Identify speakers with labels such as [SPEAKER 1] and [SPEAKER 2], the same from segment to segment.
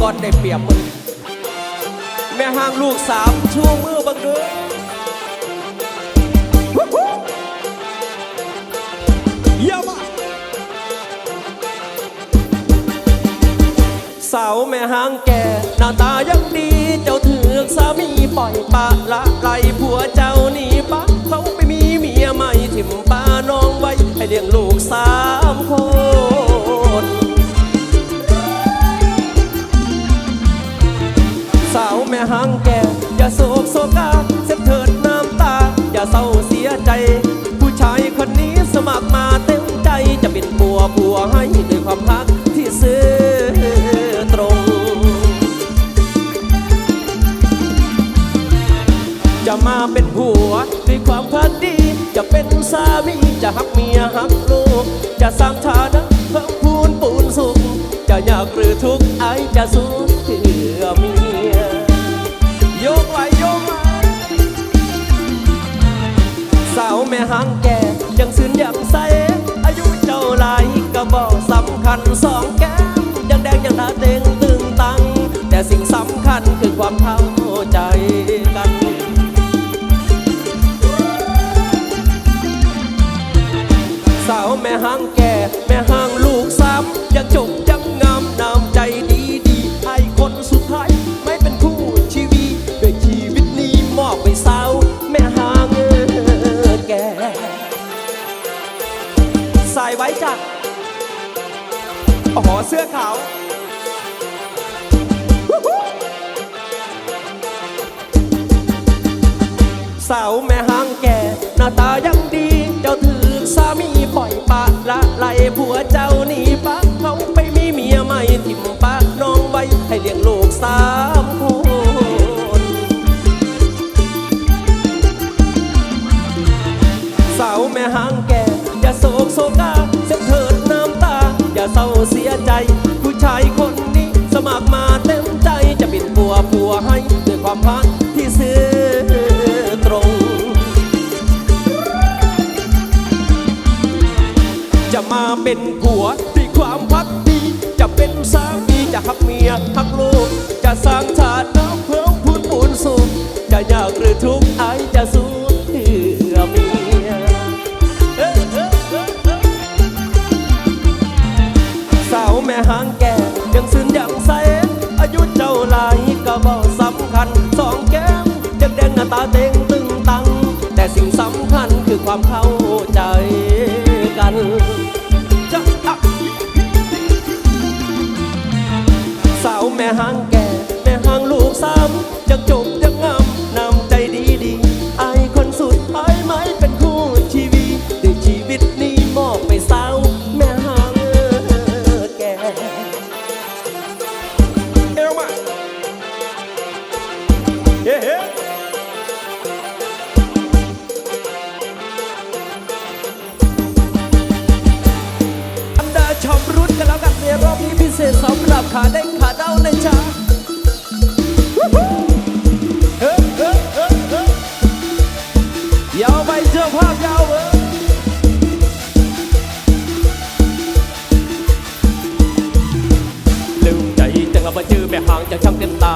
[SPEAKER 1] ก่อนได้เปรียบมึงแม่ห้างลูกสามชูมือบังเด้อเยี่ยมาสาวแม่ห้างแก่หน้าตายังดี เจ้าถือสามีปล่อยปละละไล่ผัวเจ้ หัวให้ด้วยความพักที่ซื้อตรง จะมาเป็นผัวด้วยความพักดี จะเป็นสามีจะหักเมียหักลูก จะสร้างฐานะเพิ่มพูนปูนสุข จะยากหรือทุกข์ไอจะสู้ แม่ห้างแก่ แม่ห้างลูกสามยังจบยังงามน้ำใจดีดีไอคนสุดท้าย ไม่เป็นคู่ชีวิตด้วยชีวิตนี้มอบไปสาว แม่ห้างเออแก่สายไว้จ้ะอ๋อเสื้อขาวสาวแม่ห้างแก่ หน้าตายังดี เจ้า สามีปล่อยปะละไลผัวเจ้าหนีปะเขาไปมีเมียใหม่ถิ่มปะน้องไว้ให้เลี้ยงลูกสามคนสาวแม่หางแก่อย่าโศกโศกาเสียเถิดน้ำตา อย่าเศร้าเสียใจ ผู้ชายคนนี้ สมัครมาเต็มใจจะเป็นปัวปัวให้ด้วยความพัก จะมาเป็นผัวด้วยความพักดี จะเป็นสามีจะหักเมียหักลูก จะสร้างฐานะเพิ่มพูนปูนสุขจะยากหรือทุกข์ไอจะสู้เพื่อเมียเอ้อเอ้อเอ้อเอ้อสาวแม่หางแก่ยังซื่นยังใสอายุเจ้าหลายก็บอกสำคัญสองแก้มยังแดงหน้าตาเต็งตึงตัง แต่สิ่งสำคัญคือความเข้าใจกัน แม่หางแก่แม่หางลูกสามยังจบยัง ชมรุ้นกันแล้วกันในรอบนี้พิเศษสำหรับขาเด้งขาเด้านะจ๊ะวู้ฮู้เฮ้เฮ้เฮ้เฮ้ยาวไปเจอภาพยาวเว้ยลืมใจจังเอามาเจอแม่ห่างจากช่างเต็มตา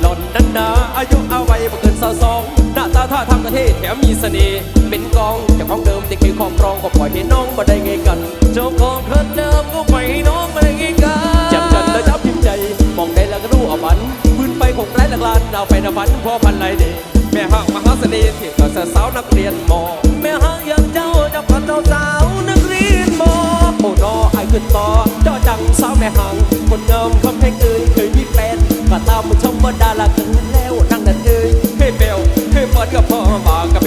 [SPEAKER 1] หล่อนนั้นนาอายุเอาไว้บ่เกินสาวสองหน้าตาท่าทางประเทศแถมมีเสน่ห์เป็นกองจากของเดิมที่เคยครอบครองก็ปล่อยให้น้องมาได้ไงกัน เจ้าของ ฝันพอพันไรเดแม่ห้างมหาเสน่ห์ที่กับสาวนักเรียนมอแม่ห้างอย่างเจ้าจับกันเจ้าสาวนักเรียนมอโอ้นอไอขึ้นต่อเจ้าจังสาวแม่ห้างคนงามคำแพงเอ่ยเคยมีแฟนก็ตามันชมว่าดารากันแล้วนั่งนั่นเอ่ยเคยเบลเคยเปิดกับพ่อมากับ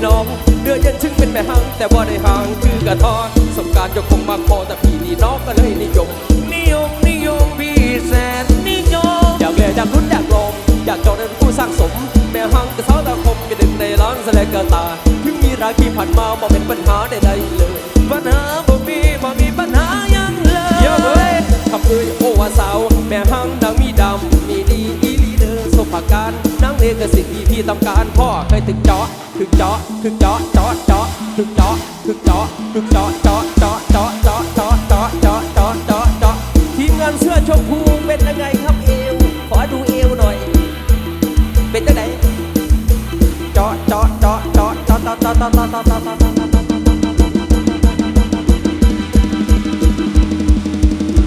[SPEAKER 1] เลยน้อง เดือยันชึงเป็นแม่ห้างแต่ว่าได้ห่างคือกระทอนสงกรารจะคงมาพอแต่พี่นี่น้องก็เลยนิยม นิยมนิยมพี่แสนนิยม อยากแก่อยากรุ่นอยากลองอยากจองเป็นผู้สร้างสม แม่ห้างกับสาวตาคมเป็นหนึ่งในล้านแสลงกระตา ถึงมีราคีผ่านมาบ่เป็นปัญหาใดๆเลย ปัญหาบ่มีบ่มีปัญหาหยังเลยเยอะเลยทำเอ้ยโอ้ว่าสาวแม่ห้างนางมีดำมีดีอีหลีเดอร์สภาการนางนี่คือสิ่งที่พี่ต้องการพ่อเคยถึงเจาะ ถึงเจาะถึงเจาะเจาะเจาะถึงเจาะถึงเจาะถึงเจาะเจาะเจาะเจาะเจาะเจาะเจาะเจาะเจาะเจาะเจาะทีมงานเสื้อชมพูเป็นยังไงครับเอวขอดูเอวหน่อย เป็นจังไหนเจาะเจาะเจาะเจาะเจาะเจาะเจาะเจาะเจาะเจาะเจาะเจาะเจาะ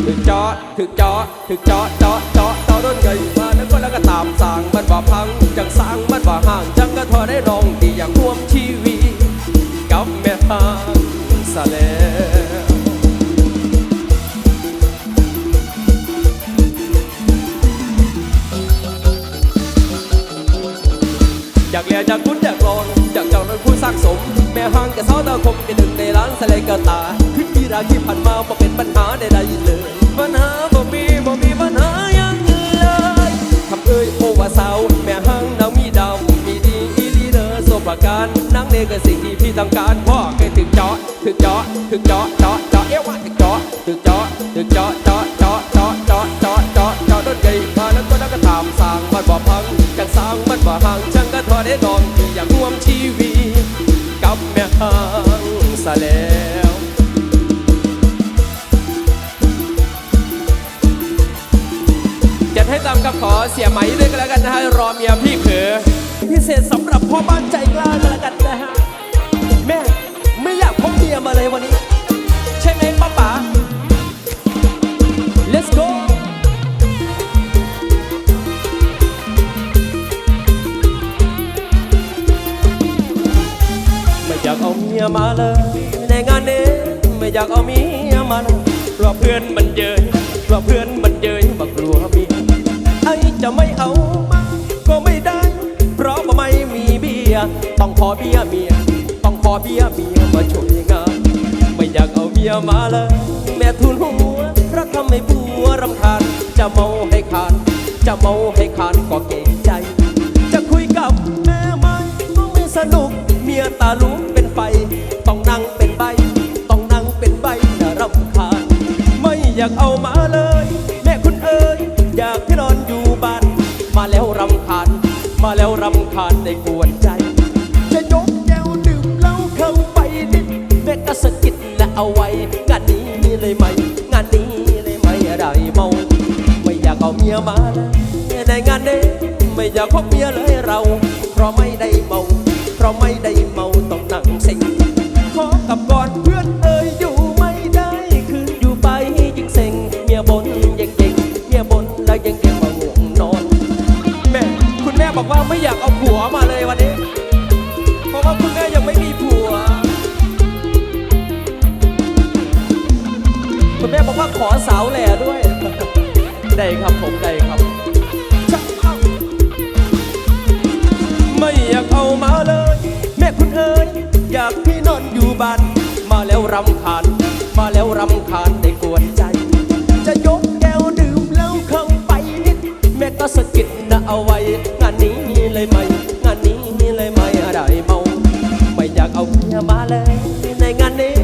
[SPEAKER 1] ถึงเจาะถึงเจาะถึงเจาะเจาะเจาะเจาะโดนให ญ่มาแล้วก็แล้วก็ตามสร้างมันว่าพังจังสร้างมันว่าห่างจังก็ทอได้รองดีอย่างร่วมชีวิตกับแม่ทางสะแล้วอยากเลียอยากคุ้นอยากลองอยากเจ้านั้นผู้สร้างสม แม่ห้างกับเสาตาคมเป็นหนึ่งในร้านสะเลกระตาขึ้นที่ราที่ผ่านมาบ่เป็นปัญหาใดๆเลย การนางเนี่ก็สิ่งที่พี่ต้องการพ่อเคยถึงเจาะถึงเจาะถึงเจาะเจาะเจาะเอวว่าถึงเจาะถึงเจาะถึงเจาะเจาะเจาะเจาะเจาะเจาะเจาะเจาะโดนใหญ่มาแล้วก็แล้วก็ตามสร้างมันบ่พังจังสร้างมันบ่ห่างจังก็ทอได้นอนที่อยากร่วมชีวิตกับแม่ห้างซะแล้วจัดให้ตามคำขอเสียไหมด้วยกันแล้วกันนะฮะรอเมียพี่เขอ พิเศษสำหรับพ่อบ้านใจกล้ากันล้วกันนะฮะ แม่ไม่อยากพบเมียมาเลยวันนี้ ใช่ไหมป้าป๋า let's go ไม่อยากเอาเมียมาเลยในงานนี้ไม่อยากเอาเมียมาเลยเพราะเพื่อนมันเยยเพราะเพื่อนมันเยยบักลัวเมียไอจะไม่เอา ต้องขอเบียร์เมีย ต้องขอเบียร์เมียมาช่วยงาน ไม่อยากเอาเมียมาเลยแม่ทุนหัวเพราะทำให้ผัวรำคาญ จะเมาให้ขาดจะเมาให้ขาดก็เกรงใจ จะคุยกับแม่ไม่ก็ไม่สนุก เมียตาลุกเป็นไฟ ต้องนั่งเป็นใบ ต้องนั่งเป็นใบน่ารำคาญ ไม่อยากเอามาเลย แม่คุณเอ๋ยอยาก ยมียมาเลยในงานนี้ไม่อยากพบเมียเลยเรา เพราะไม่ได้เมา เพราะไม่ได้เมาต้องนั่งเซ็งขอกับก่อนเพื่อนเอ่ยอยู่ไม่ได้คืนอยู่ไปยิ่งเซ็งเมียบนย่งเย่งเมียบนแล้วยังเก่งมาง่วงนอน แม่คุณแม่บอกว่าไม่อยากเอาผัวมาเลยวันนี้ เพราะว่าคุณแม่ยังไม่มีผัว คุณแม่บอกว่าขอสาวแหล่ด้วย ได้ครับผมได้ครับ ไม่อยากเอามาเลย แม่คุณเอ๋ยอยากให้นอนอยู่บ้าน มาแล้วรำคาญ มาแล้วรำคาญได้กวนใจ จะยกแก้วดื่มแล้วเข้าไปนิดแม่ก็สะกิดนะเอาไว้ งานนี้เลยไหม งานนี้เลยไหมได้เมา ไม่อยากเอาเมียมาเลย ในงานนี้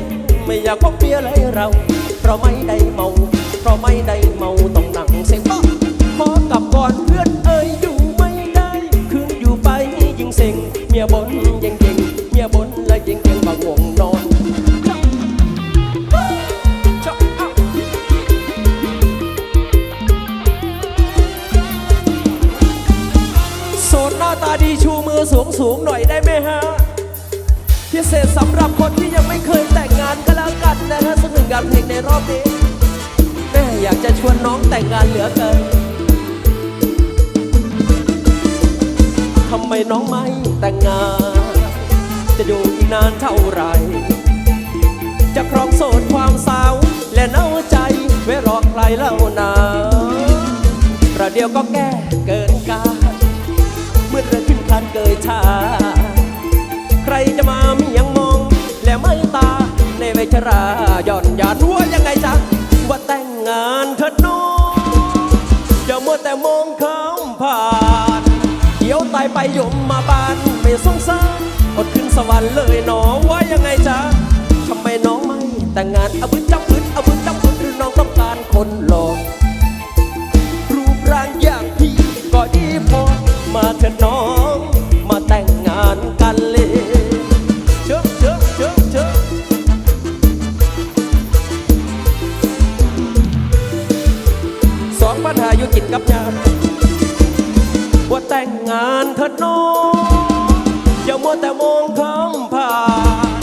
[SPEAKER 1] ไม่อยากพบเมียเลยเรา เพราะไม่ได้เมา เพราะไม่ได้ เย่งเมียบนและย่งเย่งบางวงนอนโสดหน้าตาดีชูมือสูงสูงหน่อยได้ไหมฮะ พิเศษสำหรับคนที่ยังไม่เคยแต่งงานก็แล้วกันนะฮะสักหนึ่งงานเพลงในรอบนี้แม่อยากจะชวนน้องแต่งงานเหลือเกินทำไมน้องไม่แต่งงาน จะอยู่อีกนานเท่าไร จะครองโสดความสาว และเน่าใจไว้รอใครเล่านาประเดี๋ยวก็แก้เกินกาเมื่อเรือขึ้นคันเกยชา ใครจะมามียังมอง และไม่ตาในเวชราย่อนยานว่ายังไงจ๊ะว่าแต่งงานเถิดน้องอย่ามัวแต่มองข้ามผ่านเดี๋ยวตายไปยมมาบานไม่สงสาร วรรค์เลยน้องว่ายังไงจ๊ะทำไมน้องไม่แต่งงานอาวุธจับพื้นอาวุธจับพื้นหรือน้องต้องการคนหลอกรูปร่างอย่างพี่ก็ดีพอมาเถอะน้องมาแต่งงานกันเลยเชิญเชิญเชิญเชิญสองปัญหาอยู่กินกับยาว่าแต่งงานเถอะน้อง อย่ามัวแต่มองคำผ่าน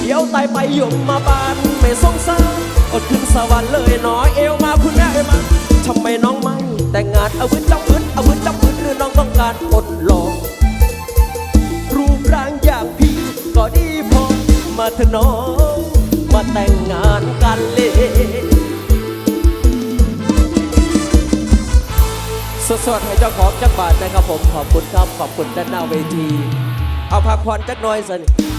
[SPEAKER 1] เดี๋ยวตายไปยมมาบานไม่สงสารอดขึ้นสวรรค์เลยหนอยเอวมาคุณแม่มาทำไมน้องไม่แต่งงานเอาวืนจับวืนเอาวืนจับวืนหรือน้องต้องการอดลองรูปร่างอย่างพี่ก็ดีพอมาเถอะน้องมาแต่งงานกันเลยสดๆให้เจ้าของจักบาทนะครับผมขอบคุณครับ ขอบคุณด้านหน้าเวที เอาพักผ่อนจักหน่อยสิ